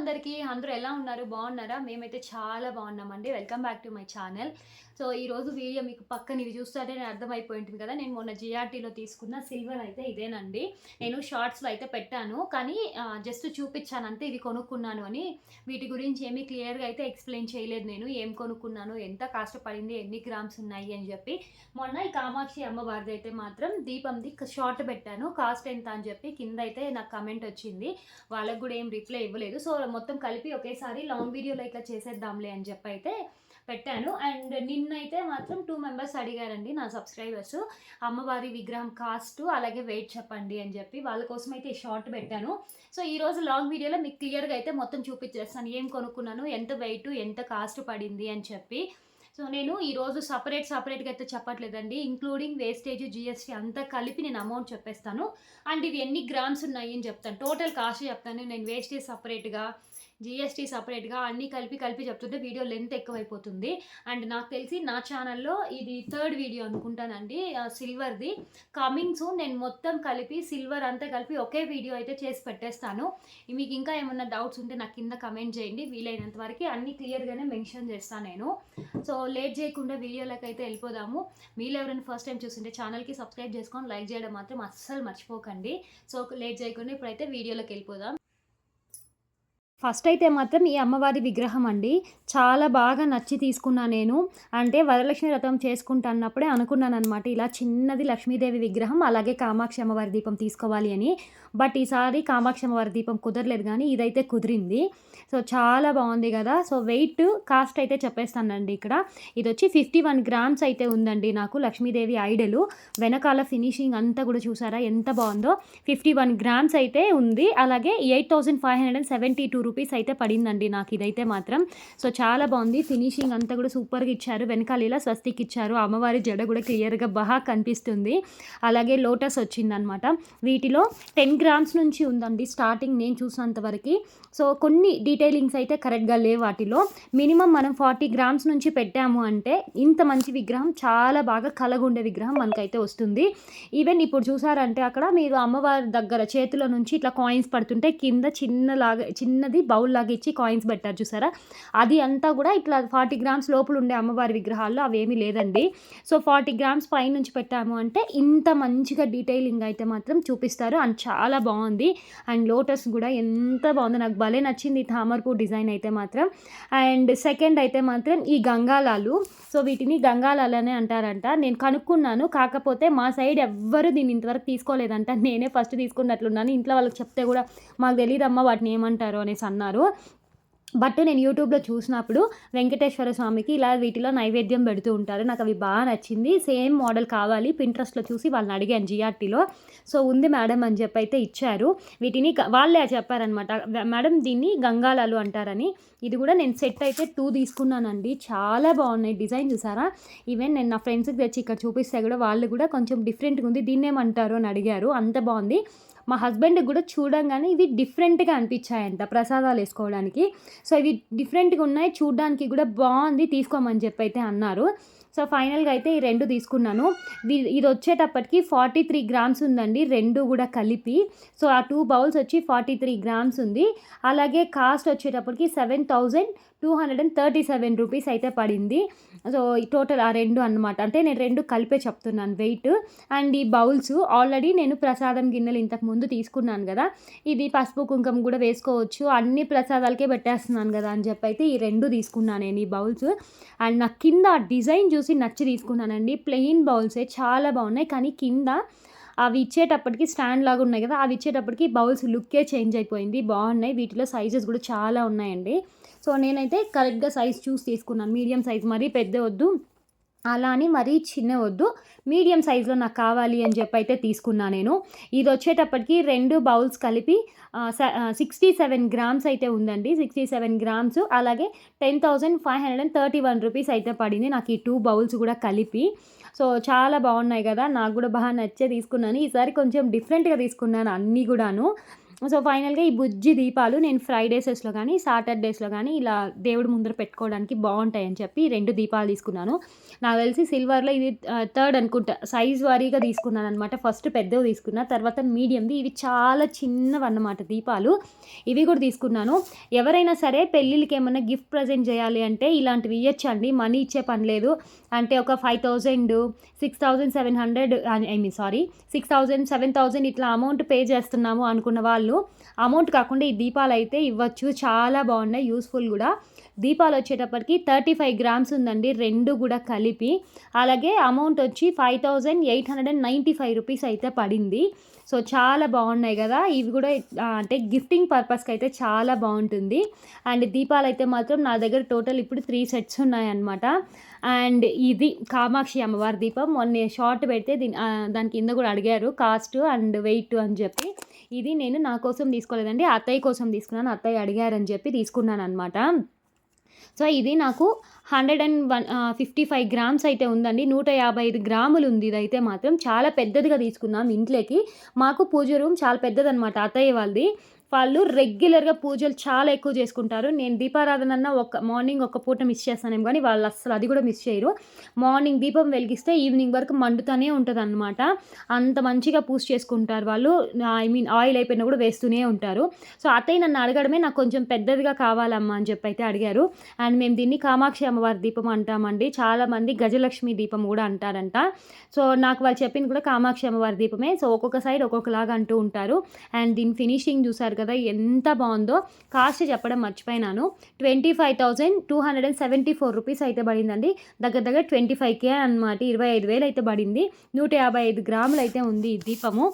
అందరికీ అందరూ ఎలా ఉన్నారు? బాగున్నారా? మేమైతే చాలా బాగున్నామండి. Welcome back to my channel so ఈరోజు వీడియో మీకు పక్కన ఇది చూస్తుంటే నేను కదా. నేను మొన్న జిఆర్టీలో తీసుకున్న సిల్వర్ అయితే ఇదేనండి. నేను షార్ట్స్లో అయితే పెట్టాను. కానీ జస్ట్ చూపించాను. అంతే ఇవి కొనుక్కున్నాను అని. వీటి గురించి ఏమీ క్లియర్గా అయితే ఎక్స్ప్లెయిన్ చేయలేదు నేను. ఏం కొనుక్కున్నాను? ఎంత కాస్ట్ పడింది? ఎన్ని గ్రామ్స్ ఉన్నాయి? అని చెప్పి. మొన్న ఈ కామాక్షి అమ్మవారిది అయితే మాత్రం దీపంది షార్ట్ పెట్టాను. కాస్ట్ ఎంత? అని చెప్పి కింద అయితే నాకు కమెంట్ వచ్చింది. వాళ్ళకు కూడా ఏం రిప్లై ఇవ్వలేదు. సో మొత్తం కలిపి ఒకేసారి లాంగ్ వీడియోలో ఇట్లా చేసేద్దాంలే అని చెప్పి అయితే పెట్టాను. అండ్ నిన్నైతే మాత్రం టూ మెంబర్స్ అడిగారండి నా సబ్స్క్రైబర్స్ అమ్మవారి విగ్రహం కాస్ట్ అలాగే వెయిట్ చెప్పండి అని చెప్పి వాళ్ళ కోసం అయితే షార్ట్ పెట్టాను. సో ఈరోజు లాంగ్ వీడియోలో మీకు క్లియర్గా అయితే మొత్తం చూపించేస్తాను ఏం కొనుక్కున్నాను ఎంత వెయిట్ ఎంత కాస్ట్ పడింది అని చెప్పి. సో నేను ఈరోజు సపరేట్ సపరేట్గా అయితే చెప్పట్లేదండి. ఇంక్లూడింగ్ వేస్టేజ్ జిఎస్టీ అంతా కలిపి నేను అమౌంట్ చెప్పేస్తాను. అండ్ ఇవి ఎన్ని గ్రామ్స్ ఉన్నాయి అని చెప్తాను. టోటల్ కాస్ట్ చెప్తాను. నేను వేస్టేజ్ సపరేట్గా జిఎస్టీ సపరేట్గా అన్నీ కలిపి కలిపి చెప్తుంటే వీడియో లెంత్ ఎక్కువైపోతుంది. అండ్ నాకు తెలిసి నా ఛానల్లో ఇది థర్డ్ వీడియో అనుకుంటానండి సిల్వర్ది కమింగ్ సూన్ నేను మొత్తం కలిపి సిల్వర్ అంతా కలిపి ఒకే వీడియో అయితే చేసి పెట్టేస్తాను. మీకు ఇంకా ఏమన్నా డౌట్స్ ఉంటే నాకు కింద కమెంట్ చేయండి. వీలైనంత వరకు అన్నీ క్లియర్గానే మెన్షన్ చేస్తాను నేను. సో లేట్ చేయకుండా వీడియోలోకి అయితే వెళ్ళిపోదాము. మీరు ఎవరైనా ఫస్ట్ టైం చూస్తుంటే ఛానల్కి సబ్స్క్రైబ్ చేసుకొని లైక్ చేయడం మాత్రం అస్సలు మర్చిపోకండి. సో లేట్ చేయకుండా ఇప్పుడైతే వీడియోలోకి వెళ్ళిపోదాం. ఫస్ట్ అయితే మాత్రం ఈ అమ్మవారి విగ్రహం అండి. చాలా బాగా నచ్చి తీసుకున్నా నేను. అంటే వరలక్ష్మి వ్రతం చేసుకుంటున్నప్పుడే అనుకున్నాను అనమాట ఇలా చిన్నది లక్ష్మీదేవి విగ్రహం అలాగే కామాక్షి అమ్మవారి దీపం తీసుకోవాలి అని. బట్ ఈసారి కామాక్షి అమ్మవారి దీపం కుదరలేదు కానీ ఇదైతే కుదిరింది. సో చాలా బాగుంది కదా. సో వెయిట్ కాస్ట్ అయితే చెప్పేస్తానండి ఇక్కడ. ఇది వచ్చి ఫిఫ్టీ వన్ గ్రామ్స్ అయితే ఉందండి నాకు లక్ష్మీదేవి ఐడలు. వెనకాల ఫినిషింగ్ అంతా కూడా చూసారా ఎంత బాగుందో. ఫిఫ్టీ వన్ గ్రామ్స్ అయితే ఉంది. అలాగే eight thousand five hundred and seventy two rupees అయితే పడిందండి నాకు ఇదైతే మాత్రం. సో చాలా బాగుంది. ఫినిషింగ్ అంతా కూడా సూపర్గా ఇచ్చారు. వెనకాల ఇలా స్వస్తికి ఇచ్చారు అమ్మవారి జడ కూడా క్లియర్గా బాగా కనిపిస్తుంది. అలాగే లోటస్ వచ్చిందనమాట. వీటిలో టెన్ గ్రామ్స్ నుంచి ఉందండి స్టార్టింగ్ నేను చూసినంత వరకు. సో కొన్ని డీటెయిలింగ్స్ అయితే కరెక్ట్గా లేవు వాటిలో. మినిమం మనం ఫార్టీ గ్రామ్స్ నుంచి పెట్టాము అంటే ఇంత మంచి విగ్రహం చాలా బాగా కలగుండే విగ్రహం మనకైతే వస్తుంది. ఈవెన్ ఇప్పుడు చూసారంటే అక్కడ మీరు అమ్మవారి దగ్గర చేతిలో నుంచి ఇట్లా కాయిన్స్ పడుతుంటే కింద చిన్నలాగా చిన్నది బౌల్ లాగా ఇచ్చి కాయిన్స్ పెట్టారు చూసారా? అది అంతా కూడా ఇట్లా ఫార్టీ గ్రామ్స్ లోపల ఉండే అమ్మవారి విగ్రహాల్లో అవేమీ లేదండి. సో ఫార్టీ గ్రామ్స్ పైన నుంచి పెట్టాము అంటే ఇంత మంచిగా డీటెయిలింగ్ అయితే మాత్రం చూపిస్తారు. అండ్ చాలా బాగుంది. అండ్ లోటస్ కూడా ఎంత బాగుందో. నాకు భలే నచ్చింది తామర్పూ డిజైన్ అయితే మాత్రం. అండ్ సెకండ్ అయితే మాత్రం ఈ గంగాలాలు. సో వీటిని గంగాలాలనే అంటారంట. నేను కనుక్కున్నాను. కాకపోతే మా సైడ్ ఎవ్వరు దీన్ని ఇంతవరకు తీసుకోలేదంట. నేనే ఫస్ట్ తీసుకున్నట్లున్నాను. ఇంట్లో వాళ్ళకి చెప్తే కూడా మాకు తెలియదమ్మా వాటిని ఏమంటారు అనేసి అన్నారు. బట్ నేను యూట్యూబ్లో చూసినప్పుడు వెంకటేశ్వర స్వామికి ఇలా వీటిలో నైవేద్యం పెడుతూ ఉంటారు. నాకు అవి బాగా నచ్చింది. సేమ్ మోడల్ కావాలి. పింట్రెస్ట్లో చూసి వాళ్ళని అడిగాను జిఆర్టీలో సో ఉంది మేడం అని చెప్పి అయితే ఇచ్చారు. వీటిని వాళ్ళే చెప్పారనమాట మేడం దీన్ని గంగాలాలు అంటారని. ఇది కూడా నేను సెట్ అయితే టూ తీసుకున్నానండి. చాలా బాగున్నాయి డిజైన్ చూసారా? ఈవెన్ నేను నా ఫ్రెండ్స్కి తెచ్చి ఇక్కడ చూపిస్తే కూడా వాళ్ళు కూడా కొంచెం డిఫరెంట్గా ఉంది. దీన్ని ఏమంటారు అని అడిగారు. అంత బాగుంది. మా హస్బెండ్కి కూడా చూడంగానే ఇవి డిఫరెంట్గా అనిపించాయంట ప్రసాదాలు వేసుకోవడానికి. సో ఇవి డిఫరెంట్గా ఉన్నాయి చూడడానికి కూడా బాగుంది తీసుకోమని చెప్పి అయితే అన్నారు. సో ఫైనల్గా అయితే ఈ రెండు తీసుకున్నాను. ఇది వచ్చేటప్పటికి ఫార్టీ త్రీ గ్రామ్స్ ఉందండి రెండు కూడా కలిపి. సో ఆ టూ బౌల్స్ వచ్చి ఫార్టీ త్రీ గ్రామ్స్ ఉంది. అలాగే కాస్ట్ వచ్చేటప్పటికి seven thousand two hundred and thirty seven rupees అయితే పడింది. సో టోటల్ ఆ రెండు అనమాట అంటే నేను రెండు కలిపే చెప్తున్నాను వెయిట్. అండ్ ఈ బౌల్స్ ఆల్రెడీ నేను ప్రసాదం గిన్నెలు ఇంతకు ముందు తీసుకున్నాను కదా. ఇది పసుపు కుంకుమ కూడా వేసుకోవచ్చు. అన్ని ప్రసాదాలకే పెట్టేస్తున్నాను కదా అని చెప్పి అయితే ఈ రెండు తీసుకున్నాను నేను ఈ బౌల్స్. అండ్ నాకు కింద డిజైన్ చూసి నచ్చి తీసుకున్నానండి. ప్లెయిన్ బౌల్సే చాలా బాగున్నాయి. కానీ కింద అవి ఇచ్చేటప్పటికి స్టాండ్ లాగా ఉన్నాయి కదా. అవి ఇచ్చేటప్పటికి బౌల్స్ లుక్కే చేంజ్ అయిపోయింది. బాగున్నాయి. వీటిలో సైజెస్ కూడా చాలా ఉన్నాయండి. సో నేనైతే కరెక్ట్గా సైజ్ చూసి తీసుకున్నాను. మీడియం సైజ్ మరీ పెద్ద వద్దు అలా అని మరీ చిన్న వద్దు. మీడియం సైజులో నాకు కావాలి అని చెప్పి అయితే తీసుకున్నా నేను. ఇది వచ్చేటప్పటికి రెండు బౌల్స్ కలిపి సిక్స్టీ సెవెన్ గ్రామ్స్ అయితే ఉందండి. సిక్స్టీ సెవెన్ గ్రామ్స్ అలాగే ten thousand five hundred and thirty one rupees అయితే పడింది నాకు ఈ టూ బౌల్స్ కూడా కలిపి. సో చాలా బాగున్నాయి కదా నాకు కూడా బాగా నచ్చే తీసుకున్నాను. ఈసారి కొంచెం డిఫరెంట్గా తీసుకున్నాను అన్నీ కూడాను. సో ఫైనల్గా ఈ బుజ్జి దీపాలు నేను ఫ్రైడేసెస్లో కానీ సాటర్డేస్లో కానీ ఇలా దేవుడి ముందర పెట్టుకోవడానికి బాగుంటాయని చెప్పి రెండు దీపాలు తీసుకున్నాను. నాకు తెలిసి సిల్వర్లో ఇది థర్డ్ అనుకుంటా. సైజ్ వారీగా తీసుకున్నాను అనమాట ఫస్ట్ పెద్దవి తీసుకున్నా. తర్వాత మీడియంది. ఇవి చాలా చిన్నవి అన్నమాట దీపాలు. ఇవి కూడా తీసుకున్నాను. ఎవరైనా సరే పెళ్ళిళ్ళకి ఏమైనా గిఫ్ట్ ప్రజెంట్ చేయాలి అంటే ఇలాంటివి ఇవ్వచ్చండి మనీ ఇచ్చే పని లేదు. అంటే ఒక five thousand six thousand seven hundred I mean sorry six thousand seven thousand ఇట్లా అమౌంట్ పే చేస్తున్నాము అనుకున్న వాళ్ళు అమౌంట్ కాకుండా ఈ దీపాలు అయితే ఇవ్వచ్చు. చాలా బాగున్నాయి యూస్ఫుల్ కూడా. దీపాలు వచ్చేటప్పటికి థర్టీ ఫైవ్ గ్రామ్స్ ఉందండి రెండు కూడా కలిపి. అలాగే అమౌంట్ వచ్చి five thousand eight hundred and ninety five rupees అయితే పడింది. సో చాలా బాగున్నాయి కదా. ఇవి కూడా అంటే గిఫ్టింగ్ పర్పస్కి అయితే చాలా బాగుంటుంది. అండ్ దీపాలు అయితే మాత్రం నా దగ్గర టోటల్ ఇప్పుడు త్రీ సెట్స్ ఉన్నాయన్నమాట. అండ్ ఇది కామాక్షి అమ్మవారి దీపం. మొన్న షార్ట్ పెడితే దీని దాని కింద కూడా అడిగారు కాస్ట్ అండ్ వెయిట్ అని చెప్పి. ఇది నేను నా కోసం తీసుకోలేదండి అత్తయ్య కోసం తీసుకున్నాను అత్తయ్య అడిగారని చెప్పి తీసుకున్నాను అనమాట సో ఇది నాకు hundred and one fifty five grams అయితే ఉందండి నూట యాభై ఐదు గ్రాములు ఉంది ఇదైతే మాత్రం. చాలా పెద్దదిగా తీసుకున్నాం ఇంట్లోకి. మాకు పూజ రూమ్ చాలా పెద్దదనమాట అత్తయ్య వాళ్ళది. వాళ్ళు రెగ్యులర్గా పూజలు చాలా ఎక్కువ చేసుకుంటారు. నేను దీపారాధన అన్న ఒక మార్నింగ్ ఒక పూట మిస్ చేస్తానేమో కానీ వాళ్ళు అస్సలు అది కూడా మిస్ చేయరు. మార్నింగ్ దీపం వెలిగిస్తే ఈవినింగ్ వరకు మండుతూనే ఉంటుంది అనమాట అంత మంచిగా పూజ చేసుకుంటారు వాళ్ళు. ఐ మీన్ ఆయిల్ అయిపోయినా కూడా వేస్తూనే ఉంటారు. సో అతయ్య నన్ను అడగడమే నాకు కొంచెం పెద్దదిగా కావాలమ్మా అని చెప్పి అయితే అడిగారు. అండ్ మేము దీన్ని కామాక్షి అమ్మవారి దీపం అంటామండి. చాలామంది గజలక్ష్మి దీపం కూడా అంటారంట. సో నాకు వాళ్ళు చెప్పింది కూడా కామాక్షి అమ్మవారి దీపమే. సో ఒక్కొక్క సైడ్ ఒక్కొక్కలాగా అంటూ ఉంటారు. అండ్ దీని ఫినిషింగ్ చూసారు కదా ఎంత బాగుందో. కాస్ట్ చెప్పడం మర్చిపోయినాను. Twenty five thousand two hundred and seventy four rupees అయితే పడిందండి. దగ్గర దగ్గర ట్వంటీ ఫైవ్ కే అనమాట ఇరవై ఐదు వేలు అయితే పడింది. నూట యాభై ఐదు గ్రాములు అయితే ఉంది ఈ దీపము.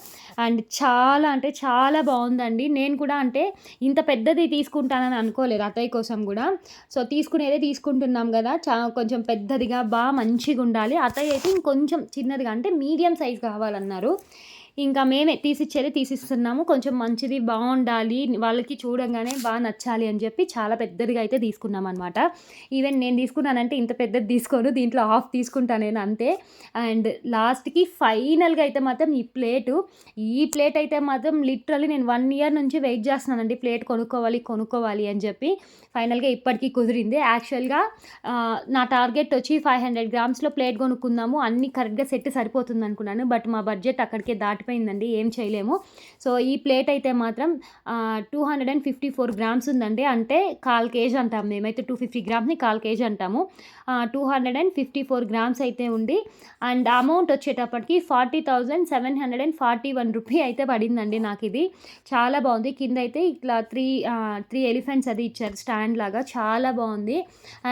అండ్ చాలా అంటే చాలా బాగుందండి. నేను కూడా అంటే ఇంత పెద్దది తీసుకుంటానని అనుకోలేదు అత్తయ్య కోసం కూడా. సో తీసుకునేదే తీసుకుంటున్నాం కదా. చా కొంచెం పెద్దదిగా బాగా మంచిగా ఉండాలి అత్తయ్య అయితే ఇంకొంచెం చిన్నదిగా అంటే మీడియం సైజ్ కావాలన్నారు. ఇంకా మేమే తీసిచ్చేది తీసిస్తున్నాము. కొంచెం మంచిది బాగుండాలి వాళ్ళకి చూడంగానే బాగా నచ్చాలి అని చెప్పి చాలా పెద్దదిగా అయితే తీసుకున్నాం అనమాట ఈవెన్ నేను తీసుకున్నానంటే ఇంత పెద్దది తీసుకోను దీంట్లో హాఫ్ తీసుకుంటాను నేను అంతే. అండ్ లాస్ట్కి ఫైనల్గా అయితే మాత్రం ఈ ప్లేటు ఈ ప్లేట్ అయితే మాత్రం లిటరలీ నేను వన్ ఇయర్ నుంచి వెయిట్ చేస్తున్నానండి. ప్లేట్ కొనుక్కోవాలి కొనుక్కోవాలి అని చెప్పి ఫైనల్గా ఇప్పటికీ కుదిరింది. యాక్చువల్గా నా టార్గెట్ వచ్చి ఫైవ్ హండ్రెడ్ గ్రామ్స్లో ప్లేట్ కొనుక్కుందాము. అన్ని కరెక్ట్గా సెట్ సరిపోతుంది అనుకున్నాను బట్ మా బడ్జెట్ అక్కడికే దాటిపోయిందండి ఏం చేయలేము. సో ఈ ప్లేట్ అయితే మాత్రం two hundred and fifty four grams ఉందండి. అంటే కాల్ కేజీ అంటాము మేమైతే టూ ఫిఫ్టీ గ్రామ్స్ని కాల్ కేజీ అంటాము. Two hundred and fifty four grams అయితే ఉంది. అండ్ అమౌంట్ వచ్చేటప్పటికి forty thousand seven hundred and forty one rupee అయితే పడిందండి నాకు ఇది చాలా బాగుంది. కింద అయితే ఇట్లా త్రీ త్రీ ఎలిఫెంట్స్ అది ఇచ్చారు స్టాండ్ లాగా. చాలా బాగుంది.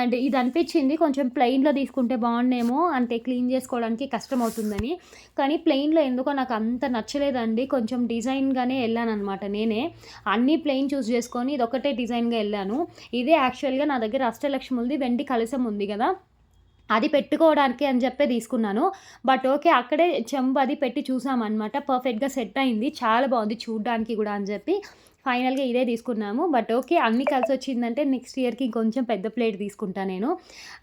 అండ్ ఇది అనిపించింది కొంచెం ప్లెయిన్లో తీసుకుంటే బాగుండేమో అంటే క్లీన్ చేసుకోవడానికి కష్టం అవుతుందని కానీ ప్లెయిన్లో ఎందుకో నాకు అంత నచ్చలేదండి. కొంచెం డిజైన్గానే వెళ్ళాను అనమాట నేనే. అన్నీ ప్లెయిన్ చూస్ చేసుకొని ఇది ఒకటే డిజైన్గా వెళ్ళాను. ఇదే యాక్చువల్గా నా దగ్గర అష్టలక్ష్ములది వెండి కలసం ఉంది కదా. అది పెట్టుకోవడానికి అని చెప్పి తీసుకున్నాను. బట్ ఓకే అక్కడే చెంబు అది పెట్టి చూసామన్నమాట. పర్ఫెక్ట్గా సెట్ అయింది. చాలా బాగుంది చూడడానికి కూడా అని చెప్పి. ఫైనల్గా ఇదే తీసుకున్నాము. బట్ ఓకే అన్ని కలిసి వచ్చిందంటే నెక్స్ట్ ఇయర్కి ఇంకొంచెం పెద్ద ప్లేట్ తీసుకుంటాను నేను.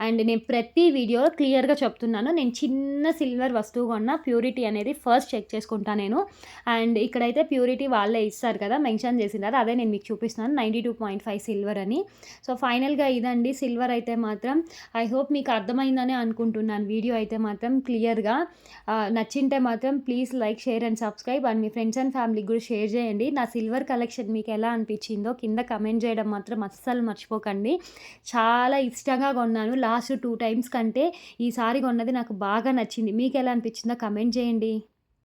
అండ్ నేను ప్రతి వీడియో క్లియర్గా చెప్తున్నాను. నేను చిన్న సిల్వర్ వస్తువు కొన్న ప్యూరిటీ అనేది ఫస్ట్ చెక్ చేసుకుంటాను నేను. అండ్ ఇక్కడైతే ప్యూరిటీ వాళ్ళే ఇస్తారు కదా మెన్షన్ చేసినారు అదే నేను మీకు చూపిస్తున్నాను. Ninety two point five silver అని. సో ఫైనల్గా ఇదండి. సిల్వర్ అయితే మాత్రం ఐ హోప్ మీకు అర్థమైందని అనుకుంటున్నాను. వీడియో అయితే మాత్రం క్లియర్గా నచ్చింటే మాత్రం please like share and subscribe. And me friends and ఫ్యామిలీకి కూడా షేర్ చేయండి. నా సిల్వర్ కలెక్షన్ మీకు ఎలా అనిపించిందో కింద కమెంట్ చేయడం మాత్రం అస్సలు మర్చిపోకండి. చాలా ఇష్టంగా కొన్నాను. లాస్ట్ టూ టైమ్స్ కంటే ఈసారి కొన్నది నాకు బాగా నచ్చింది. మీకు ఎలా అనిపించిందో కమెంట్ చేయండి.